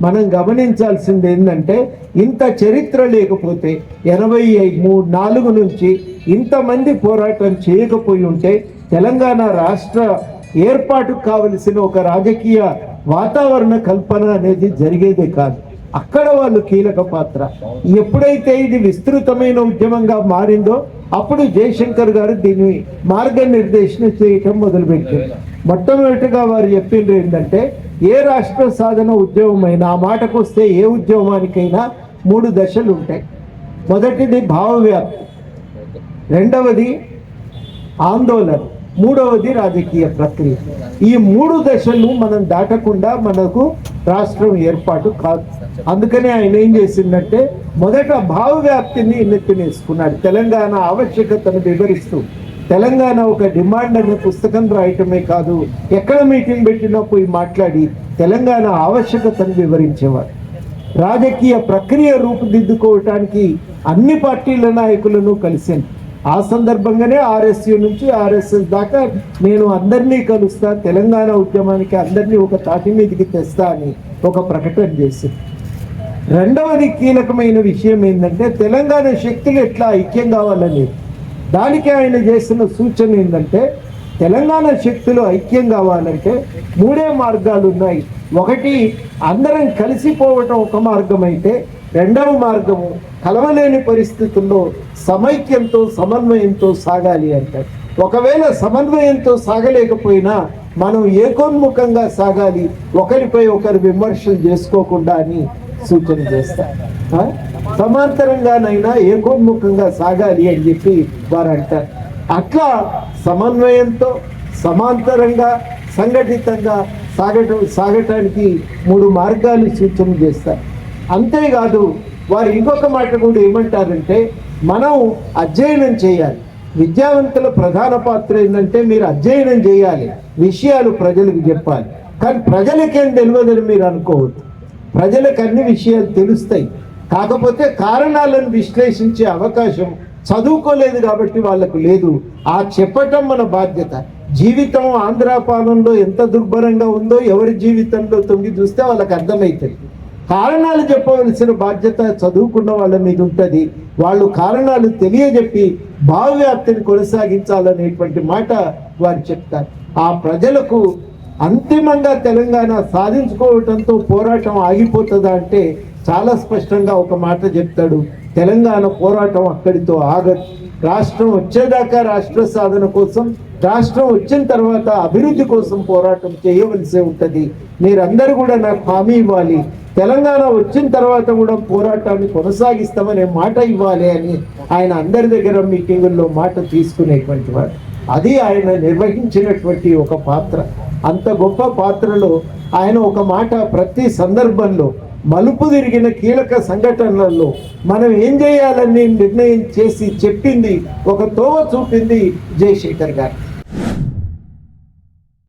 మనం గమనించాల్సింది ఏంటంటే ఇంత చరిత్ర లేకపోతే ఎనభై మూడు నాలుగు నుంచి ఇంతమంది పోరాటం చేయకపోయి ఉంటే తెలంగాణ రాష్ట్ర ఏర్పాటుకు కావలసిన ఒక రాజకీయ వాతావరణ కల్పన అనేది జరిగేదే కాదు. అక్కడ వాళ్ళు కీలక పాత్ర. ఎప్పుడైతే ఇది విస్తృతమైన ఉద్యమంగా మారిందో అప్పుడు జయశంకర్ గారు దీన్ని మార్గనిర్దేశన చేయటం మొదలుపెట్టారు. మొట్టమొదటిగా వారు చెప్పిండ్రు ఏంటంటే ఏ రాష్ట్ర సాధన ఉద్యమం అయినా ఆ మాటకు వస్తే ఏ ఉద్యమానికైనా మూడు దశలు ఉంటాయి. మొదటిది భావవ్యాప్తి రెండవది ఆందోళన మూడవది రాజకీయ ప్రక్రియ. ఈ మూడు దశలు మనం దాటకుండా మనకు రాష్ట్రం ఏర్పాటు కాదు. అందుకనే ఆయన ఏం చేసిందంటే మొదట భావవ్యాప్తిని నెత్తినేసుకున్నాడు. తెలంగాణ ఆవశ్యకతను వివరిస్తూ తెలంగాణ ఒక డిమాండ్ అనే పుస్తకం రాయటమే కాదు ఎక్కడ మీటింగ్ పెట్టినా పోయి మాట్లాడి తెలంగాణ ఆవశ్యకతను వివరించేవారు. రాజకీయ ప్రక్రియ రూపుదిద్దుకోవటానికి అన్ని పార్టీల నాయకులను కలిశాను. ఆ సందర్భంగానే ఆర్ఎస్యు నుంచి ఆర్ఎస్ఎస్ దాకా నేను అందరినీ కలుస్తా తెలంగాణ ఉద్యమానికి అందరినీ ఒక తాటి మీదకి తెస్తా అని ఒక ప్రకటన చేసింది రెండవది కీలకమైన విషయం ఏంటంటే తెలంగాణ శక్తులు ఎట్లా ఐక్యం కావాలని దానికి ఆయన చేసిన సూచన ఏంటంటే తెలంగాణ శక్తులు ఐక్యం కావాలంటే మూడే మార్గాలు ఉన్నాయి. ఒకటి అందరం కలిసిపోవటం ఒక మార్గం అయితే రెండవ మార్గము కలవలేని పరిస్థితుల్లో సమైక్యంతో సమన్వయంతో సాగాలి అంటారు. ఒకవేళ సమన్వయంతో సాగలేకపోయినా మనం ఏకోన్ముఖంగా సాగాలి ఒకరిపై ఒకరు విమర్శలు చేసుకోకుండా అని సూచన చేస్తారు సమాంతరంగానైనా ఏకోన్ముఖంగా సాగాలి అని చెప్పి వారు అంటారు. అట్లా సమన్వయంతో సమాంతరంగా సంఘటితంగా సాగటం సాగటానికి మూడు మార్గాలు సూచన చేస్తారు అంతేకాదు వారు ఇంకొక మాట కూడా ఏమంటారంటే మనం అధ్యయనం చేయాలి. విద్యావంతుల ప్రధాన పాత్ర ఏంటంటే మీరు అధ్యయనం చేయాలి. విషయాలు ప్రజలకు చెప్పాలి. కానీ ప్రజలకేం తెలియదని మీరు అనుకోవద్దు. ప్రజలకు అన్ని విషయాలు తెలుస్తాయి. కాకపోతే కారణాలను విశ్లేషించే అవకాశం చదువుకోలేదు కాబట్టి వాళ్ళకు లేదు. ఆ చెప్పటం మన బాధ్యత. జీవితం ఆంధ్ర పాలనలో ఎంత దుర్భరంగా ఉందో ఎవరి జీవితంలో తొంగి చూస్తే వాళ్ళకి అర్థమవుతుంది కారణాలు చెప్పవలసిన బాధ్యత చదువుకున్న వాళ్ళ మీద ఉంటుంది. వాళ్ళు కారణాలు తెలియజెప్పి భావవ్యాప్తిని కొనసాగించాలనేటువంటి మాట వారు చెప్తారు. ఆ ప్రజలకు అంతిమంగా తెలంగాణ సాధించుకోవటంతో పోరాటం ఆగిపోతుందా అంటే చాలా స్పష్టంగా ఒక మాట చెప్తాడు. తెలంగాణ పోరాటం అక్కడితో ఆగదు. రాష్ట్రం వచ్చేదాకా రాష్ట్ర సాధన కోసం రాష్ట్రం వచ్చిన తర్వాత అభివృద్ధి కోసం పోరాటం చేయవలసి ఉంటుంది. మీరందరూ కూడా నాకు హామీ ఇవ్వాలి. తెలంగాణ వచ్చిన తర్వాత కూడా పోరాటాన్ని కొనసాగిస్తామనే మాట ఇవ్వాలి అని ఆయన అందరి దగ్గర మీటింగుల్లో మాట తీసుకునేటువంటి వాడు. అది ఆయన నిర్వహించినటువంటి ఒక పాత్ర. అంత గొప్ప పాత్రలో ఆయన ఒక మాట ప్రతి సందర్భంలో మలుపు తిరిగిన కీలక సంఘటనలలో మనం ఏం చేయాలని నిర్ణయం చేసి చెప్పింది ఒక తోవ చూపింది జయశేఖర్ గారు.